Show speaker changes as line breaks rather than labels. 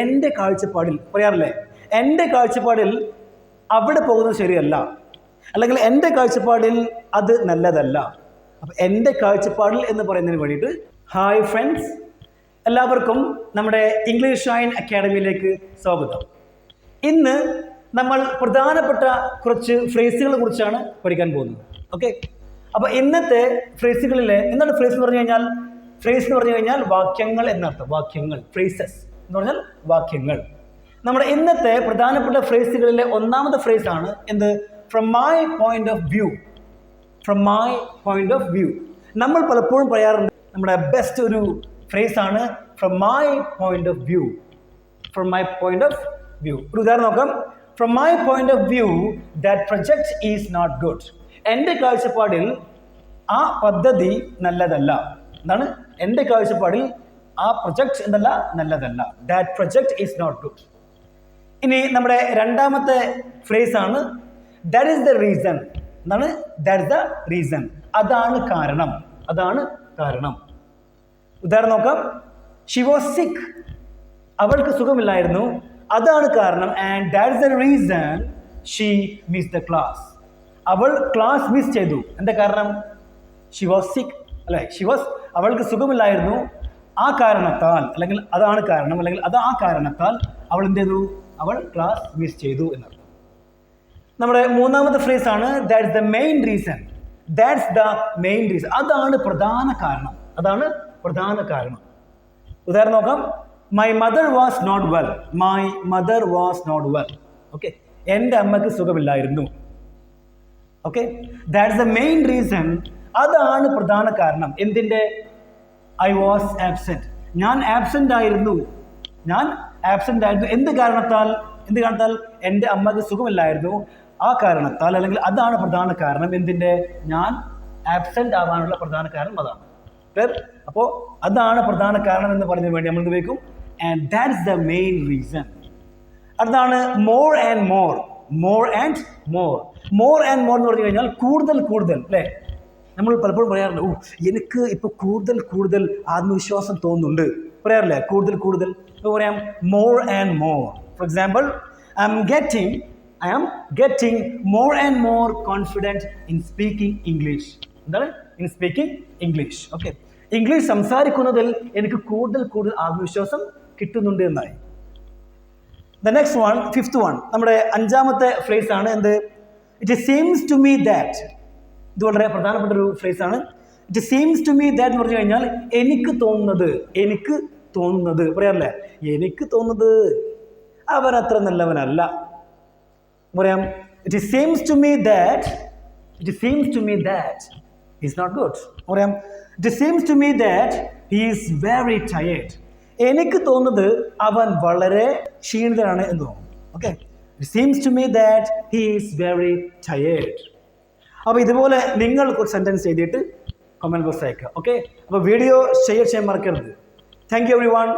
എന്റെ കാഴ്ചപ്പാടിൽ പറയാറില്ലേ? എന്റെ കാഴ്ചപ്പാടിൽ അവിടെ പോകുന്നത് ശരിയല്ല. അല്ലെങ്കിൽ എന്റെ കാഴ്ചപ്പാടിൽ അത് നല്ലതല്ല. അപ്പം എന്റെ കാഴ്ചപ്പാടിൽ എന്ന് പറയുന്നതിന് വേണ്ടിയിട്ട് ഹായ് ഫ്രണ്ട്സ് എല്ലാവർക്കും നമ്മുടെ ഇംഗ്ലീഷ് ഷൈൻ അക്കാഡമിയിലേക്ക് സ്വാഗതം. ഇന്ന് നമ്മൾ പ്രധാനപ്പെട്ട കുറച്ച് ഫ്രേസുകളെ കുറിച്ചാണ് പഠിക്കാൻ പോകുന്നത്. ഓക്കെ? അപ്പോൾ ഇന്നത്തെ ഫ്രേസുകളിലെ എന്താണ് ഫ്രേസ് എന്ന് പറഞ്ഞു കഴിഞ്ഞാൽ? ഫ്രേസ് എന്ന് പറഞ്ഞു കഴിഞ്ഞാൽ വാക്യങ്ങൾ എന്നർത്ഥം. വാക്യങ്ങൾ ഫ്രേസസ്. എന്ന് പറഞ്ഞാൽ വാക്യങ്ങൾ. നമ്മുടെ ഇന്നത്തെ പ്രധാനപ്പെട്ട ഫ്രേസുകളിലെ ഒന്നാമത്തെ ഫ്രേസ് ആണ് എന്ത്? From my point of view from my point of view നമ്മൾ പലപ്പോഴും പറയാറുണ്ട് നമ്മുടെ ബെസ്റ്റ് ഒരു ഫ്രേസ് ആണ് from my point of view from my point of view ഒരു ഉദാഹരണം നോക്കാം. From my point of view that project is not good എന്റെ കാഴ്ചപ്പാടിൽ ആ പദ്ധതി നല്ലതല്ല. എന്താണ്? എന്റെ കാഴ്ചപ്പാടിൽ ആ പ്രൊജക്ട് എന്തല്ല നല്ലതല്ല. That project is not good ഇനി നമ്മുടെ രണ്ടാമത്തെ ഫ്രേസ് ആണ് ദാറ്റ് ഈസ് ദ റീസൺ എന്താണ്? ദാറ്റ് ഇസ് ദ റീസൺ അതാണ് കാരണം. അതാണ് കാരണം. ഉദാഹരണം നോക്കാം. ഷി വാസ് സിക്ക് അവൾക്ക് സുഖമില്ലായിരുന്നു. അതാണ് കാരണം. And that is the reason she miss the class അവൾ ക്ലാസ് മിസ് ചെയ്തു. എന്താ കാരണം? ഷി വാസ് സിക്ക് അല്ലെ? ഷി വാസ് അവൾക്ക് സുഖമില്ലായിരുന്നു. ആ കാരണത്താൽ അല്ലെങ്കിൽ അതാണ് കാരണം അല്ലെങ്കിൽ അത് ആ കാരണത്താൽ അവൾ എന്ത് ചെയ്തു? അവൾ ക്ലാസ് മിസ് ചെയ്തു എന്നർത്ഥം. നമ്മുടെ മൂന്നാമത്തെ ഫ്രേസ് ആണ് that's the main reason that's the main reason അതാണ് പ്രധാന കാരണം. അതാണ് പ്രധാന കാരണം. ഉദാഹരണം നോക്കാം. My mother was not well my mother was not well okay എന്റെ അമ്മയ്ക്ക് സുഖമില്ലായിരുന്നു. Okay that's the main reason അതാണ് പ്രധാന കാരണം. എന്തിന്റെ? ഐ വാസ് ആബ്സെന്റ് ഞാൻ ആബ്സെന്റ് ആയിരുന്നു. ഞാൻ ആബ്സെന്റ് ആയിരുന്നു. എന്ത് കാരണത്താൽ? എന്ത് കാരണത്താൽ? എന്റെ അമ്മയ്ക്ക് സുഖമില്ലായിരുന്നു. ആ കാരണത്താൽ അല്ലെങ്കിൽ അതാണ് പ്രധാന കാരണം. എന്തിന്റെ? ഞാൻ ആബ്സെന്റ് ആവാനുള്ള പ്രധാന കാരണം അതാണ്. അപ്പോൾ അതാണ് പ്രധാന കാരണം എന്ന് പറഞ്ഞതിന് വേണ്ടി നമ്മൾ ഉപയോഗിക്കും and that's the main reason അതാണ് more and more more and more more and more എന്ന് പറഞ്ഞു കഴിഞ്ഞാൽ കൂടുതൽ കൂടുതൽ അല്ലേ? നമ്മൾ പലപ്പോഴും പറയാറുണ്ട് ഓ എനിക്ക് ഇപ്പോൾ കൂടുതൽ കൂടുതൽ ആത്മവിശ്വാസം തോന്നുന്നുണ്ട്. പറയാറില്ലേ? കൂടുതൽ കൂടുതൽ. ഇപ്പോൾ പറയാം more and more for example I am getting I am getting more and more confident in speaking English എന്താണ്? In speaking English okay English സംസാരിക്കുന്നതിൽ എനിക്ക് കൂടുതൽ കൂടുതൽ ആത്മവിശ്വാസം കിട്ടുന്നുണ്ട് എന്നായി. The next one fifth one നമ്മുടെ അഞ്ചാമത്തെ ഫ്രേസ് ആണ് എന്ത്? It seems to me that ഇത് വളരെ പ്രധാനപ്പെട്ട ഒരു ഫ്രേസ് ആണ്. It seems to me that എന്ന് പറഞ്ഞു കഴിഞ്ഞാൽ എനിക്ക് തോന്നുന്നത് എനിക്ക് തോന്നുന്നത് പറയാറില്ലേ? എനിക്ക് തോന്നുന്നത് അവൻ അത്ര നല്ലവനല്ല. പറയാം it seems to me that it seems to me that is not good പറയാം it seems to me that he is very tired എനിക്ക് തോന്നുന്നത് അവൻ വളരെ ക്ഷീണിതനാണ് എന്ന് തോന്നുന്നു. Okay it seems to me that he is very tired അപ്പോൾ ഇതുപോലെ നിങ്ങൾ ഒരു സെന്റൻസ് എഴുതിയിട്ട് കമന്റ് ബോക്സ് അയക്കുക ഓക്കെ അപ്പോൾ വീഡിയോ ഷെയർ ചെയ്യാൻ മറക്കരുത്. Thank you every one